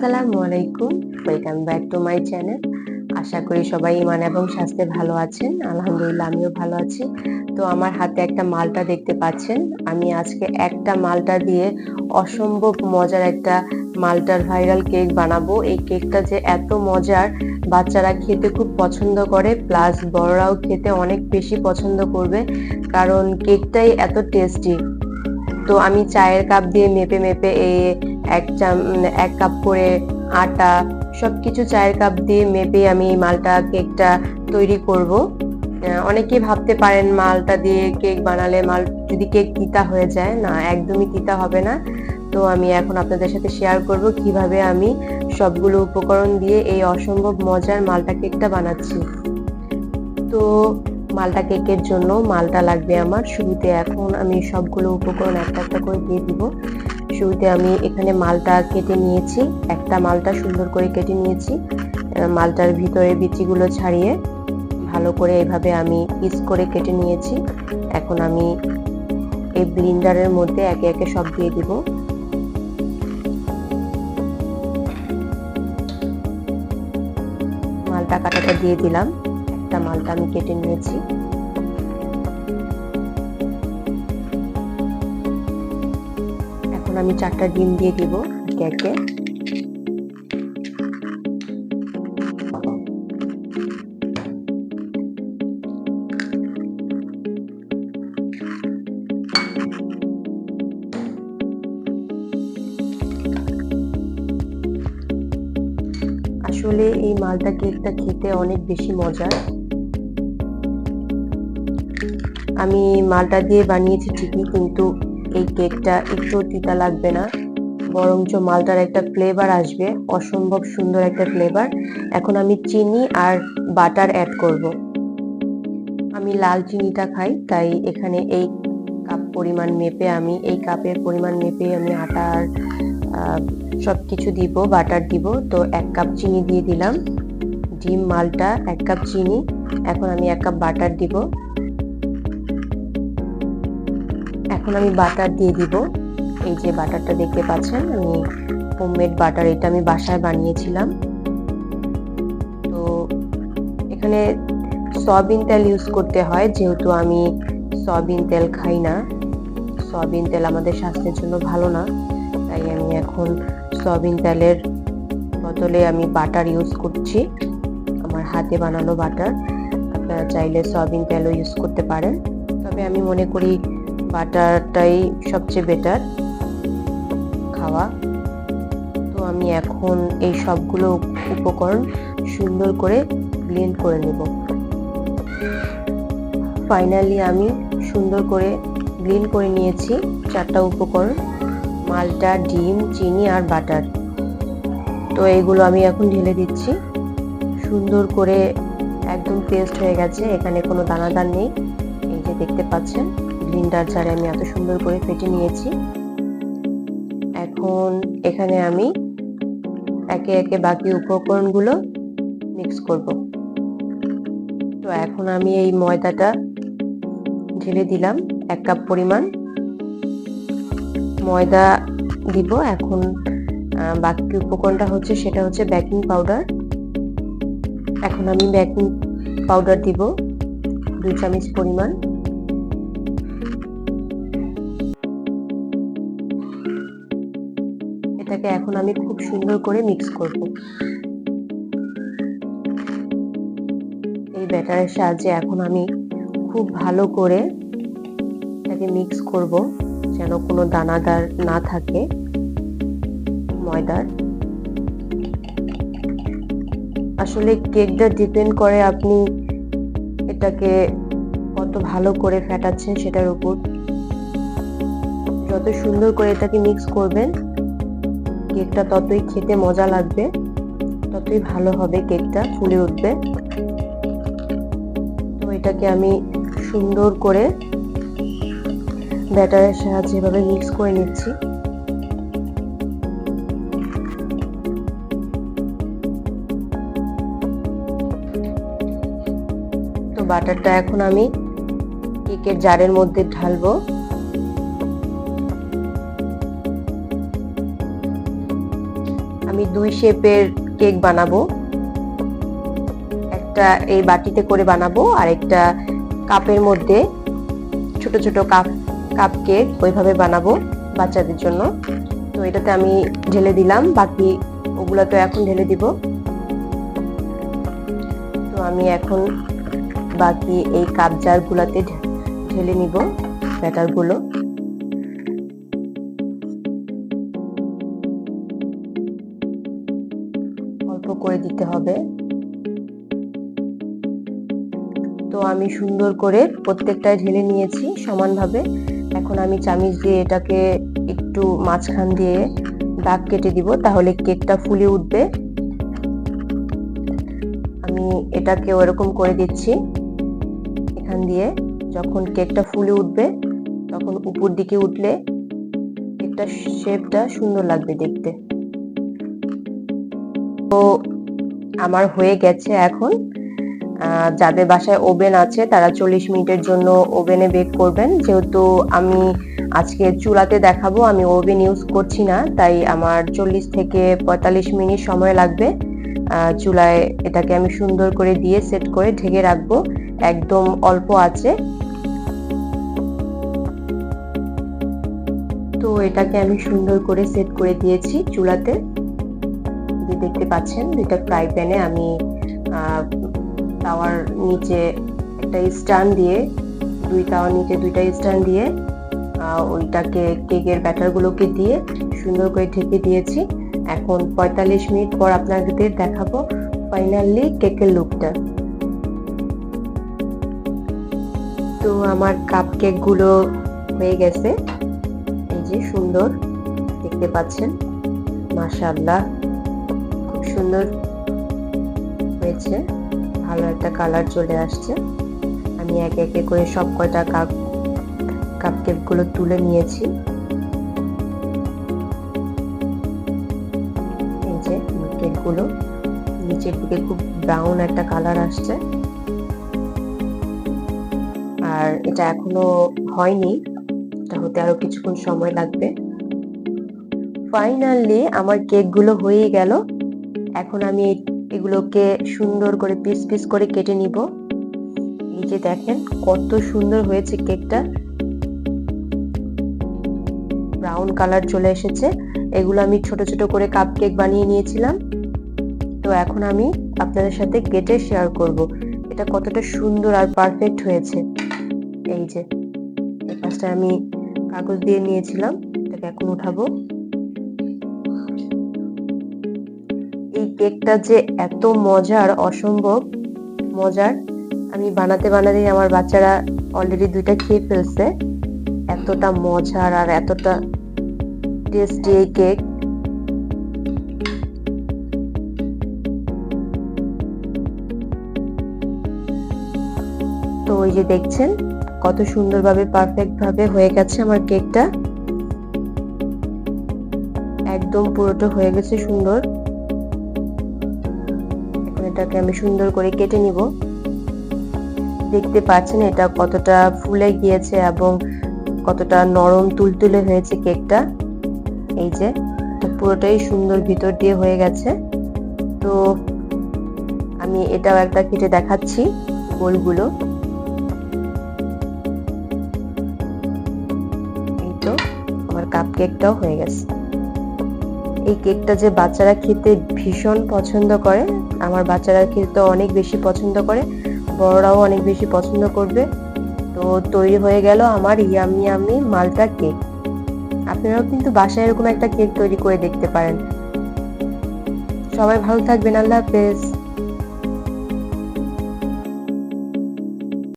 আসসালামু আলাইকুম। Welcome back to my channel আশা করি সবাই ইমান এবং স্বাস্থ্যে ভালো আছেন। আলহামদুলিল্লাহ, আমিও ভালো আছি। তো আমার হাতে একটা মালটা দেখতে পাচ্ছেন। আমি আজকে একটা মালটা দিয়ে অসম্ভব মজার একটা মালটার ভাইরাল কেক বানাবো। এই কেকটা যে এত মজার, বাচ্চারা খেতে খুব পছন্দ করে প্লাস বড়রাও খেতে অনেক বেশি পছন্দ করবে। কারণ কেকটাই এত টেস্টি তো আমি চায়ের কাপ দিয়ে মেপে মেপে এই এক চাম এক কাপ করে আটা সবকিছু চায়ের কাপ দিয়ে মেপে আমি মালটা কেকটা তৈরি করব। আহ, অনেকেই ভাবতে পারেন মালটা দিয়ে কেক বানালে মাল যদি কেক তিতা হয়ে যায় না একদমই তিতা হবে না। তো আমি এখন আপনাদের সাথে শেয়ার করব কীভাবে আমি সবগুলো উপকরণ দিয়ে এই অসম্ভব মজার মালটা কেকটা বানাচ্ছি। তো মালটা কেকের জন্য মালটা লাগবে আমার। শুরুতে এখন আমি সবগুলো উপকরণ একটা একটা করে দিয়ে দিব। শুরুতে আমি এখানে মালটা কেটে নিয়েছি। একটা মালটা সুন্দর করে কেটে নিয়েছি। মালটার ভিতরে বিচিগুলো ছাড়িয়ে ভালো করে এভাবে আমি পিস করে কেটে নিয়েছি। এখন আমি এই ব্লিন্ডারের মধ্যে একে একে সব দিয়ে দিব। মালটা কাটাটা দিয়ে দিলাম। একটা মালটা আমি কেটে নিয়েছি। এখন আমি চারটা ডিম দিয়ে দিব একে আসলে এই মালটা কেকটা খেতে অনেক বেশি মজার। আমি মালটা দিয়ে বানিয়েছি ঠিকই, কিন্তু এই কেকটা একটু তিতা লাগবে না। বরঞ্চ মালটার একটা ফ্লেভার আসবে, অসম্ভব সুন্দর একটা ফ্লেভার এখন আমি চিনি আর বাটার অ্যাড করব। আমি লাল চিনিটা খাই, তাই এখানে এই কাপ পরিমাণ মেপে আমি, এই কাপের পরিমাণ মেপে আমি আটা আর সব কিছু দিব বাটার দিব। তো এক কাপ চিনি দিয়ে দিলাম। ডিম, মালটা, এক কাপ চিনি। এখন আমি এক কাপ বাটার দিব। এখন আমি বাটার দিয়ে দিব। এই যে বাটারটা দেখতে পাচ্ছেন, আমি হোমমেড বাটার, এটা আমি বাসায় বানিয়েছিলাম। তো এখানে সয়াবিন তেল ইউজ করতে হয়, যেহেতু আমি সয়াবিন তেল খাই না। সয়াবিন তেল আমাদের স্বাস্থ্যের জন্য ভালো না, তাই আমি এখন সয়াবিন তেলের বদলে আমি বাটার ইউজ করছি, আমার হাতে বানানো বাটার। আপনারা চাইলে সয়াবিন তেলও ইউজ করতে পারেন। তবে আমি মনে করি বাটারটাই সবচেয়ে বেটার খাওয়া। তো আমি এখন এই সবগুলো উপকরণ সুন্দর করে ব্লেন্ড করে নেব। ফাইনালি আমি সুন্দর করে ব্লেন্ড করে নিয়েছি চারটা উপকরণ, মালটা, ডিম, চিনি আর বাটার তো এইগুলো আমি এখন ঢেলে দিচ্ছি। সুন্দর করে একদম পেস্ট হয়ে গেছে, এখানে কোনো দানাদার নেই। এই যে দেখতে পাচ্ছেন। ব্লিন্ডার জারে আমি এত সুন্দর করে ফেটে নিয়েছি। এখন এখানে আমি একে একে বাকি উপকরণগুলো মিক্স করব। তো এখন আমি এই ময়দাটা ঢেলে দিলাম, এক কাপ পরিমাণ। ময়দা দিব, এখন বাকি উপকরণটা হচ্ছে, সেটা হচ্ছে বেকিং পাউডার এখন আমি বেকিং পাউডার দিব, দুই চামচ পরিমাণ। এটাকে এখন আমি খুব সুন্দর করে মিক্স করব। এই ব্যাটারের সাহায্যে এখন আমি খুব ভালো করে এটাকে মিক্স করব, যেন কোনো দানাদার না থাকে ময়দার। আসলে কেকটা ডিপেন্ড করে আপনি এটাকে কত ভালো করে ফেটাচ্ছেন সেটার উপর। যত সুন্দর করে এটাকে মিক্স করবেন কেকটা ততই খেতে মজা লাগবে, ততই ভালো হবে কেকটা, ফুলে উঠবে। তো এটাকে আমি সুন্দর করে ব্যাটারের সাহায্যে এভাবে মিক্স করে নিচ্ছি। তো বাটারটা এখন আমি কেকের জারের মধ্যে ঢালবো। আমি দুই শেপের কেক বানাবো। একটা এই বাটিতে করে বানাবো আর একটা কাপের মধ্যে ছোট ছোট কাপ কাপ কেক ওইভাবে বানাবো বাচ্চাদের জন্য। তো এটাতে আমি ঢেলে দিলাম, বাকি ওগুলো তো এখন ঢেলে দিব। তো আমি এখন বাকি এই কাপ জারগুলোতে ঢেলে নিব ব্যাটারগুলো। তো আমি সুন্দর করে প্রত্যেকটায় ঢেলে নিয়েছি সমানভাবে। এখন আমি চামিচ দিয়ে এটাকে একটু মাঝখান দিয়ে দাগ কেটে দিব, তাহলে কেকটা ফুলে উঠবে। আমি এটাকে ওরকম করে দিচ্ছি এখান দিয়ে। যখন কেকটা ফুলে উঠবে, তখন উপর দিকে উঠলে কেকটা শেপটা সুন্দর লাগবে দেখতে। তো আমার হয়ে গেছে এখন। যাদের বাসায় ওভেন আছে, তারা চল্লিশ মিনিটের জন্য ওভেনে বেক করবেন। যেহেতু আমি আজকে চুলাতে দেখাবো, আমি ওভেন ইউজ করছি না, তাই আমার চল্লিশ থেকে পঁয়তাল্লিশ মিনিট সময় লাগবে। চুলায় এটাকে আমি সুন্দর করে দিয়ে সেট করে ঢেকে রাখব। একদম অল্প আছে। তো এটাকে আমি সুন্দর করে সেট করে দিয়েছি চুলাতে। দেখতে পাচ্ছেন, দুইটা ফ্রাই প্যানে আমি তাওয়ার নিচে একটা স্ট্যান্ড দিয়ে, দুই তাওয়ার নিচে দুইটা স্ট্যান্ড দিয়ে ওইটাকে কেকের ব্যাটারগুলোকে দিয়ে সুন্দর করে ঢেকে দিয়েছি। এখন পঁয়তাল্লিশ মিনিট পর আপনাদের দেখাবো ফাইনালি কেকের লুকটা। তো আমার কাপ কেকগুলো হয়ে গেছে। এই যে সুন্দর, দেখতে পাচ্ছেন? মাশাআল্লাহ, খুব সুন্দর হয়েছে। ভালো একটা কালার চলে আসছে। আমি এক একে করে সব কয়টা কাপ কাপকেকগুলো তুলে নিয়েছি। এই যে কেকগুলো নিচের দিকে খুব ব্রাউন একটা কালার আসছে। আর এটা এখনও হয়নি, এটা হতে আরও কিছুক্ষণ সময় লাগবে। ফাইনালি আমার কেকগুলো হয়ে গেল। এখন আমি এগুলোকে সুন্দর করে পিস পিস করে কেটে নিব। যে দেখেন কত সুন্দর হয়েছে কেকটা। ব্রাউন কালার চলে এসেছে। এগুলো আমি ছোট ছোট করে কাপ কেক বানিয়ে নিয়েছিলাম। তো এখন আমি আপনাদের সাথে কেটে শেয়ার করব। এটা কতটা সুন্দর আর পারফেক্ট হয়েছে। এই যে, এই পাশটা আমি কাগজ দিয়ে নিয়েছিলাম। এটাকে এখন উঠাবো। কেকটা যে এত মজার, অসম্ভব মজার। আমি বানাতে বানাতেই আমার বাচ্চারা অলরেডি দুইটা খেয়ে ফেলছে। এতটা মজার আর এতটা টেস্টি এই কেক। তো ওই যে দেখছেন, কত সুন্দরভাবে পারফেক্ট ভাবে হয়ে গেছে আমার কেকটা। একদম পুরোটা হয়ে গেছে সুন্দর। এটাকে আমি সুন্দর করে কেটে নিব। দেখতে পাচ্ছেন এটা কতটা ফুলে গিয়েছে এবং কতটা নরম তুলতুলে হয়েছে কেকটা। এই যে পুরোটাই সুন্দর ভিতর দিয়ে হয়ে গেছে। তো আমি এটাও একটা কেটে দেখাচ্ছি গোলগুলো। এই তো, আমার কাপ কেকটাও হয়ে গেছে। এই কেকটা যে বাচ্চারা খেতে ভীষণ পছন্দ করে, আমার বাচ্চারা খেতে অনেক বেশি পছন্দ করে, বড়রাও অনেক বেশি পছন্দ করবে। তো তৈরি হয়ে গেল আমার ইয়ামি আমি মালটা কেক। আপনারাও কিন্তু বাসায় এরকম একটা কেক তৈরি করে দেখতে পারেন। সবাই ভালো থাকবেন, আল্লাহ হাফেজ।